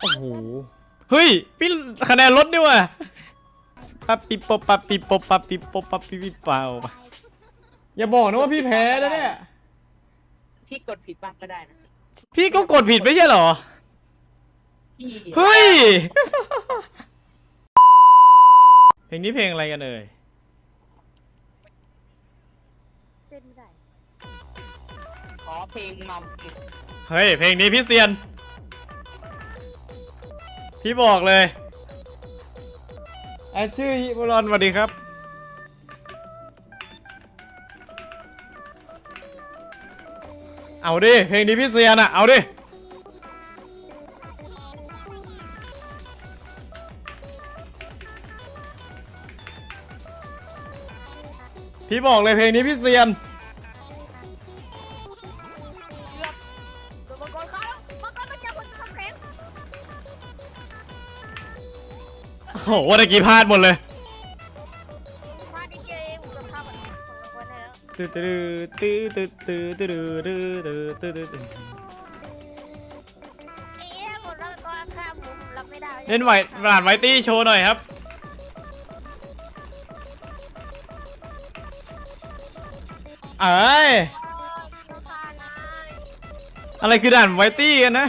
โอ้โห เฮ้ยพี่คะแนนลดด้วยว่ะปับปิปปับปิปปับปิปปับปิปิเปล่าอย่าบอกนะว่าพี่แพ้แล้วเนี่ย พี่กดผิดบ้างก็ได้นะ พี่ก็กดผิดไม่ใช่หรอเฮ้ย เพลงนี้เพลงอะไรกันเอ่ยขอเพลงมัมเฮ้ย เพลงนี้พี่เซียน พี่บอกเลยไอชื่อฮิบุรอนสวัสดีครับ เอาดิ เพลงนี้พี่เซียนอะเอาดิ พี่บอกเลยเพลงนี้พี่เซียน โอ้โหตะกี้พลาดหมดเลยพลาดนิดวหลตื้ตื้ตื้ตื้ตื้ตื้ตื้ตื้ตื้ตื้ตืดาเล่นไหวปราดไวตี้โชว์หน่อยครับ เอ้ย อะไรคือด่านไวตี้กันนะ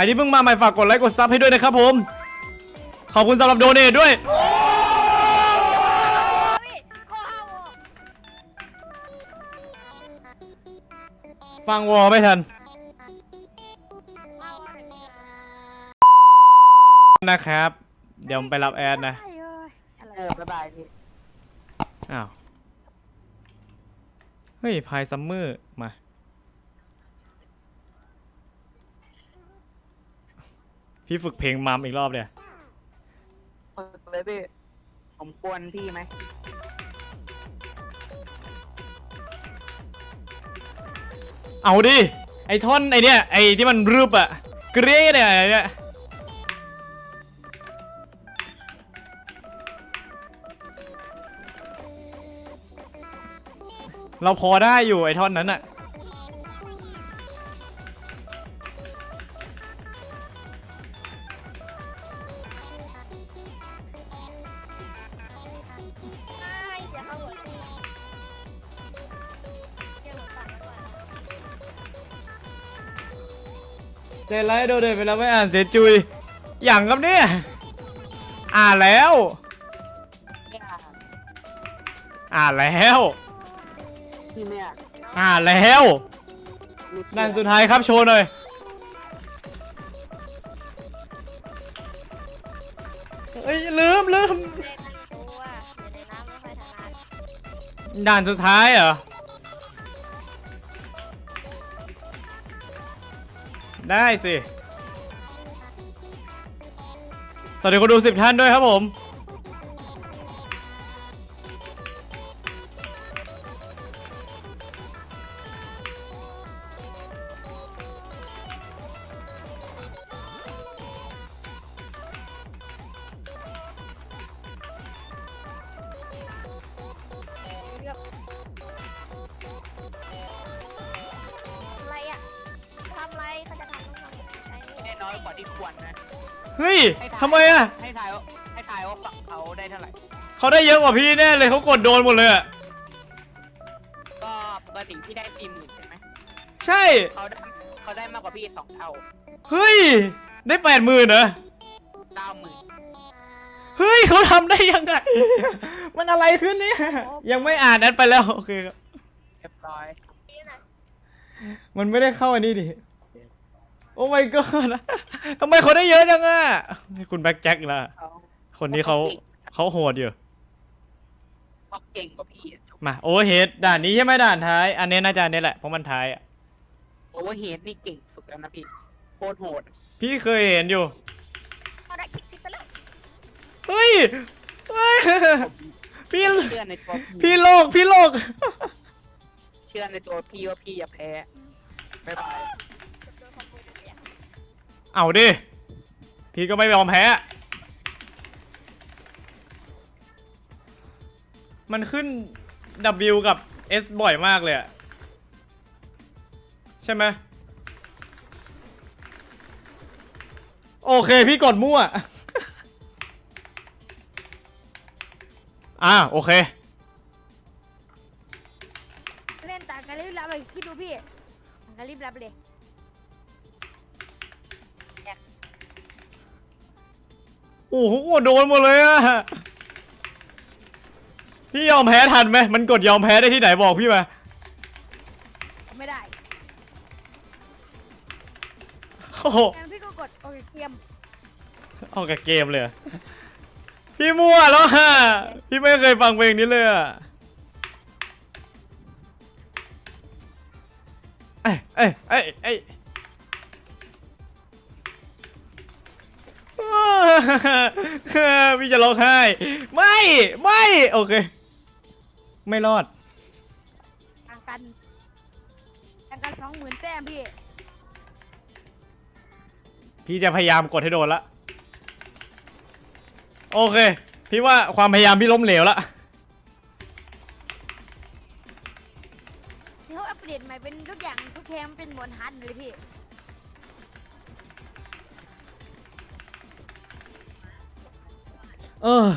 รที่เพิ่งมาใหม่ฝากกดไลค์กดซับให้ด้วยนะครับผม ขอบคุณสำหรับโดเนทด้วยพี่ข้อห้าวอฟังวอไม่ทันห้าวอเลยนะครับ เดี๋ยวผมไปรับแอดนะได้เลยอะไรเออบ๊ายบายพี่ อ้าว เฮ้ยพายซัมเมอร์ มา พี่ฝึกเพลงมัมอีกรอบเลยฝึกเลยพี่ ผมกวนพี่ไหมเอาดิ ไอท่อนไอเนี้ยไอที่มันรูปอะเกรดเนี่ยไอ้เนี่ยเราพอได้อยู่ไอท่อนนั้นอะ เจนไลท์โดนเดินไปแล้วไม่อ่านเสียจุย อย่างกับเนี่ย อ่านแล้วเนี่ยอ่านแล้วพี่เนี่ยอ่านแล้วไม่เชื่อนั่นสุดท้ายครับโชว์หน่อย เอ้ยลืมลืม เล่นตัวเดี๋ยวในน้ำไม่ค่อยถนัดด่านสุดท้ายเหรอ ได้สิ สวัสดีคนดูสิบท่านด้วยครับผม อยกว่าที่ควรนะเฮ้ยให้ทายทำไมอะให้ทายว่าให้ทายว่าฝั่งเขาได้เท่าไหร่ เขาได้เยอะกว่าพี่แน่เลยเขากดโดนหมดเลยอะก็ปกติพี่ได้สี่หมื่นใช่ไหมใช่ เขาได้เขาได้มากกว่าพี่สองเท่าเฮ้ย ได้แปดหมื่นเหรอ เก้าหมื่นเฮ้ยเขาทำได้ยังไง มันอะไรขึ้นเนี่ย ยังไม่อ่านแอดไปแล้ว โอเคครับ เรียบร้อยนี่นะมันไม่ได้เข้าอันนี้ดิโอ้ my god ทำไมเขาได้เยอะจังอะให้คุณแบ็คแจ็คล่ะเขาคนนี้เขาเขาโหดอยู่ เขาเก่งกว่าพี่อะจบมาโอเวอร์เฮดด่านนี้ใช่ไหมด่านท้าย อันนี้น่าจะอันนี้แหละเพราะมันท้ายอะโอเวอร์เฮดนี่เก่งสุดแล้วนะพี่โคตรโหดพี่เคยเห็นอยู่ เอาได้คิดคิดไปแล้วเฮ้ยเฮ้ยพี่เชื่อในตัวพี่โลกพี่โลก เชื่อในตัวพี่ว่าพี่อย่าแพ้บ๊ายบาย เอาดิ พี่ก็ไม่ยอมแพ้ มันขึ้น W กับ S บ่อยมากเลยอะใช่ไหมโอเค พี่กดมั่ว อ่าโอเค เล่นต่ากันรีบรับเลยคิดดูพี่ตากันรีบรับเลย โอ้โหโดนหมดเลยอะพี่ยอมแพ้ทันไหมมันกดยอมแพ้ได้ที่ไหนบอกพี่มาไม่ได้โอ้โหงั้นพี่ก็กดโอเคเกมออกจากเกมเลยเหรอพี่มั่วแล้วฮะพี่ไม่เคยฟังเพลงนี้เลยอะเอ้ยเอ้ยเอ้ยเอ้ย พี่จะร้องไห้ไม่ไม่โอเค ไม่รอดต่างกันต่างกันสองหมื่นแต้มพี่ พี่จะพยายามกดให้โดนละโอเค พี่ว่าความพยายามพี่ล้มเหลวละที่เขาอัปเดตใหม่เป็นทุกอย่างทุกแคมเป็นหมวนฮันเลยพี่ เออ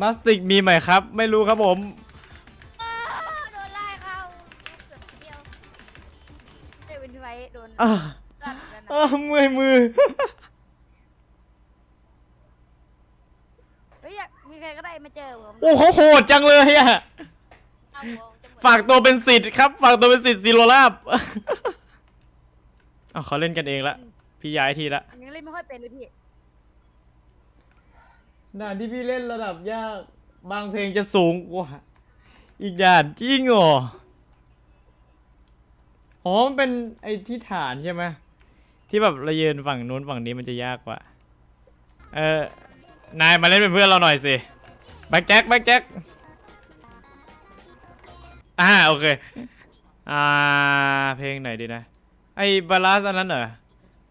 มาสติกมีไหมครับ ไม่รู้ครับผมอ้าวโดนไล่เข้าเกือบเดียวเดวินไว้โดนอ่ารัดแล้วนะอ่าเมื่อยมือ เฮ้ยอยากมีใครก็ได้มาเจอผมโอ้เขาโหดจังเลยอะเอาวงจะหมดฝากตัวเป็นสิทธิ์ครับ ฝากตัวเป็นสิทธิ์ซีโรลาบเอาเขาเล่นกันเองละ พี่ย้ายทีละยังเล่นไม่ค่อยเป็นเลยพี่ ด่านที่พี่เล่นระดับยากบางเพลงจะสูงกว่า อีกด่านจริงเหรออ๋อมันเป็นไอ้ที่ฐานใช่ไหมที่แบบเรายืนฝั่งนู้นฝั่งนี้มันจะยากกว่า เออนายมาเล่นเป็นเพื่อนเราหน่อยสิแบ็คแจ็คแบ็คแจ็คอ่าโอเค อ่า เพลงไหนดีนะ ไอ้บาลาสอันนั้นเหรอ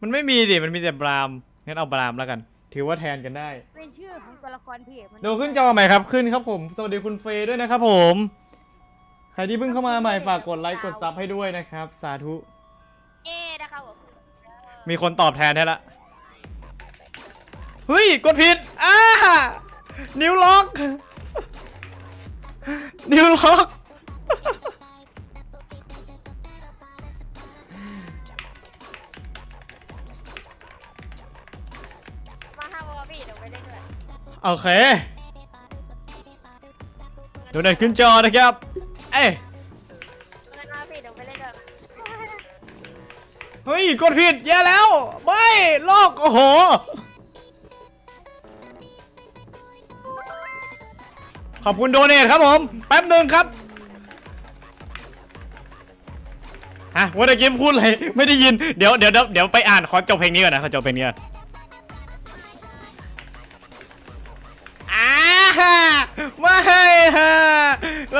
มันไม่มีดิ มันมีแต่บรามงั้นเอาบรามแล้วกัน ถือว่าแทนกันได้ เป็นชื่อของตัวละครพี่มันเดี๋ยวขึ้นจอใหม่ครับขึ้นครับผม สวัสดีคุณเฟย์ด้วยนะครับผม ใครที่เพิ่งเข้ามาใหม่ฝากกดไลค์กดซับให้ด้วยนะครับ สาธุ เอ๊นะครับผมมีคนตอบแทนให้ละเฮ้ยกดผิดอ้านิ้วล็อก นิ้วล็อก โอเคดูเน็ตขึ้นจอนะครับ เอ้ยเงินมาพี่เดี๋ยวไปเล่นด้วยเฮ้ยกดผิดแย่แล้ว ไม่ลอกโอ้โหขอบคุณโดเนทครับผม แป๊บหนึ่งครับฮะวันตะกี้พูดอะไรไม่ได้ยินเดี๋ยวเดี๋ยวเดี๋ยวเดี๋ยวไปอ่านขอจบเพลงนี้ก่อนนะขอจบเพลงนี้ก่อน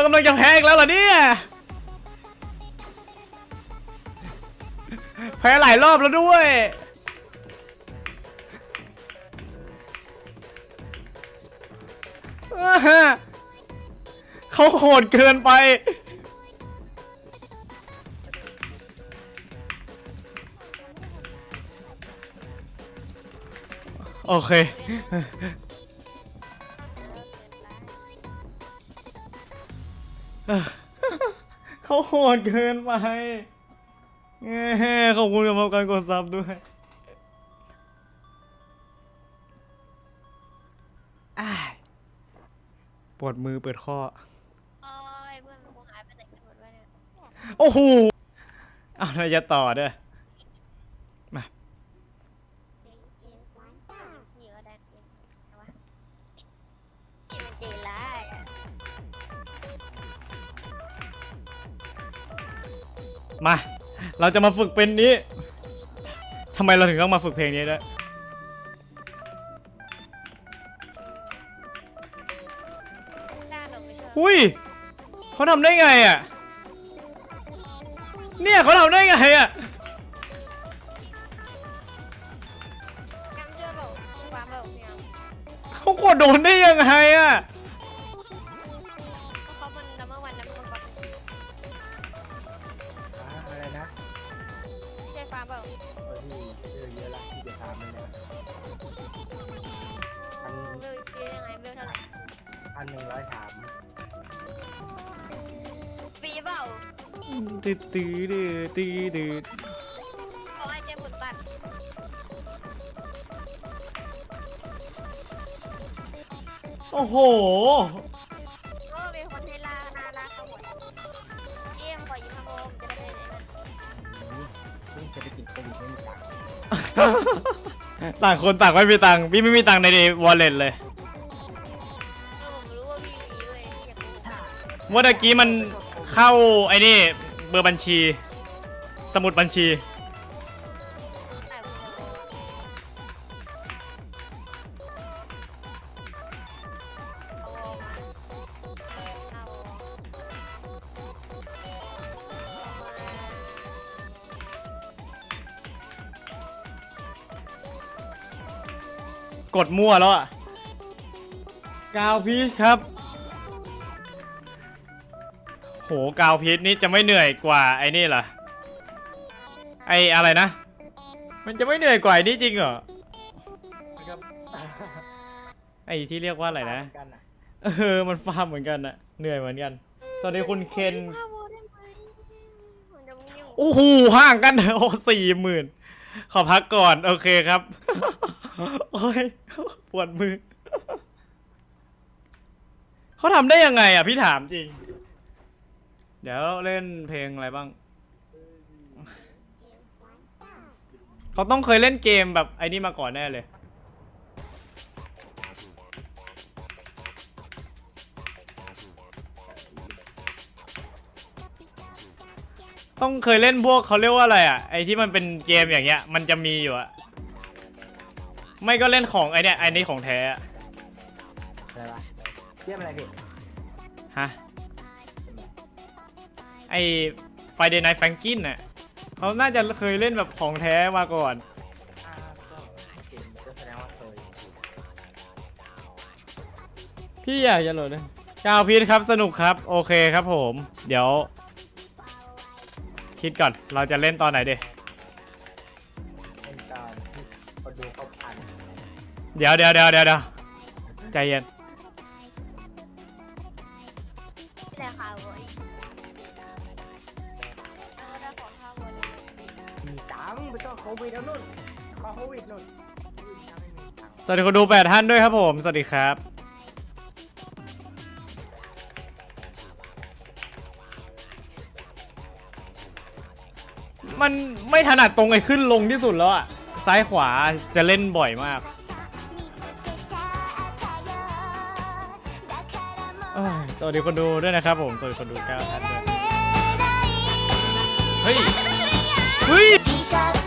กำลังจะแพ้อีกแล้วเหรอเนี่ย แพ้หลายรอบแล้วด้วย เขาโหดเกินไป โอเค เขาโหดเกินไปเอ้ขอบคุณสำหรับการกดซับด้วยอ้ายปวดมือเปิดข้อโอ้ยเพื่อนมันคงหายไปไหนกันหมดวะเนี่ยโอ้โหเอาเราจะต่อเด้อ มา เราจะมาฝึกเป็นนี้ทำไมเราถึงต้องมาฝึกเพลงนี้ด้วยกล้าหนูไม่ชอบอุ้ยเขาทำได้ไงอะ เนี่ยเขาทำได้ไงอะแกมช่วยบอกฟ้าบอกเนี่ยเขากดโดนได้ยังไงอะ เปล่าตื้อตื้อตื้อตื้อตื้อเขาให้เจมหมุนบัตรโอ้โหก็เป็นคนให้ลาน่ารักเขาหมดเกมขอยืมพัดลมจะได้เลยนะนี่เศรษฐกิจโควิดไม่มีตังค์ต่างคนต่างไม่มีตังค์พี่ไม่มีตังค์ในวอลเล็ตเลยเออผมรู้ว่าพี่มีด้วยพี่อยากรู้เมื่อตะกี้มัน เข้าไอ้นี่เบอร์บัญชี สมุดบัญชี กดมั่วแล้วอะกาวพีชครับ หกาวพีชนี่จะไม่เหนื่อยกว่าไอ้นี่เหรอไออะไรนะ มันจะไม่เหนื่อยกว่าไอ้นี่จริงเหรอนะครับไอที่เรียกว่าอะไรนะกันอะเออมันฟาร์มเหมือนกันอะเหนื่อยเหมือนกันสวัสดีคุณเคนพาโวได้ไหมผมจะมึงอยู่โอ้โหห่างกันโอ้สี่หมื่นขอพักก่อน โอเคครับ โอ้ยปวดมือ เขาทำได้ยังไงอะพี่ถามจริง เดี๋ยวเล่นเพลงอะไรบ้าง เขาต้องเคยเล่นเกมแบบไอ้นี่มาก่อนแน่เลย ต้องเคยเล่นพวกเขาเรียกว่าอะไรอะ ไอ้ที่มันเป็นเกมอย่างเงี้ย มันจะมีอยู่อะไม่ก็เล่นของไอเนี้ยไอ้นี่ของแท้อะ อะไรวะเรียกอะไรพี่ ไอไฟเดย์ไนท์แฟงกินน่ะเขาน่าจะเคยเล่นแบบของแท้มาก่อน อ่าก็เกมก็แสดงว่าเคยพี่อยากจะโหลดนะกาวพีทครับสนุกครับ โอเคครับผม เดี๋ยว คิดก่อนเราจะเล่นตอนไหนดีเป็นตอนที่คนดูเขาพัน เดี๋ยวเดี๋ยวเดี๋ยวเดี๋ยวเดี๋ยวใจเย็น วัสดีคนดูแปดท่านด้วยครับผม สวัสดีครับ มันไม่ถนัดตรงไอ้ขึ้นลงที่สุดแล้วอะซ้ายขวาจะเล่นบ่อยมากเอ้ยสวัสดีคนดูด้วยนะครับผม สวัสดีคนดูเก้าท่านด้วย เฮ้ย เฮ้ย光